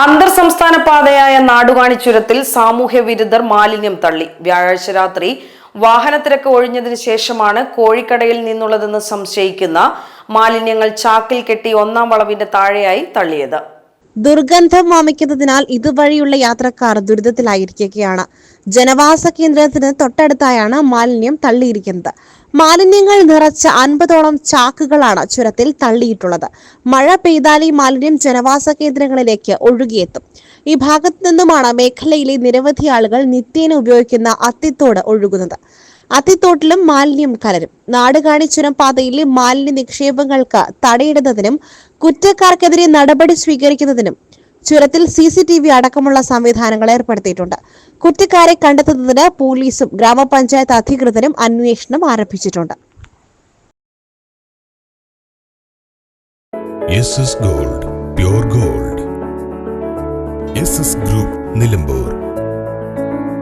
അന്തർ സംസ്ഥാന പാതയായ നാടുകാണി ചുരത്തിൽ സാമൂഹ്യ വിരുദ്ധർ മാലിന്യം തള്ളി. വ്യാഴാഴ്ച രാത്രി വാഹനത്തിരക്ക് ഒഴിഞ്ഞതിന് ശേഷമാണ് കോഴിക്കടയിൽ നിന്നുള്ളതെന്ന് സംശയിക്കുന്ന മാലിന്യങ്ങൾ ചാക്കിൽ കെട്ടി ഒന്നാം വളവിന്റെ താഴെയായി തള്ളിയത്. ദുർഗന്ധം വമിക്കുന്നതിനാൽ ഇതുവഴിയുള്ള യാത്രക്കാർ ദുരിതത്തിലായിരിക്കുകയാണ്. ജനവാസ കേന്ദ്രത്തിന് തൊട്ടടുത്തായാണ് മാലിന്യം തള്ളിയിരിക്കുന്നത്. മാലിന്യങ്ങൾ നിറച്ച അൻപതോളം ചാക്കുകളാണ് ചുരത്തിൽ തള്ളിയിട്ടുള്ളത്. മഴ പെയ്താൽ ഈ മാലിന്യം ജനവാസ കേന്ദ്രങ്ങളിലേക്ക് ഒഴുകിയെത്തും. ഈ ഭാഗത്തു നിന്നുമാണ് മേഖലയിലെ നിരവധി ആളുകൾ നിത്യേന ഉപയോഗിക്കുന്ന അത്തിത്തോട് ഒഴുകുന്നത്. അത്തിത്തോട്ടിലും മാലിന്യം കലരും. നാടുകാണി ചുരം പാതയിലെ മാലിന്യ നിക്ഷേപങ്ങൾക്ക് തടയിടുന്നതിനും കുറ്റക്കാർക്കെതിരെ നടപടി സ്വീകരിക്കുന്നതിനും ചുരത്തിൽ സി സി ടി വി അടക്കമുള്ള സംവിധാനങ്ങൾ ഏർപ്പെടുത്തിയിട്ടുണ്ട്. കുറ്റക്കാരെ കണ്ടെത്തുന്നതിന് പോലീസും ഗ്രാമപഞ്ചായത്ത് അധികൃതരും അന്വേഷണം ആരംഭിച്ചിട്ടുണ്ട്. Gold gold. ഗ്രൂപ്പ് നിലമ്പൂർ.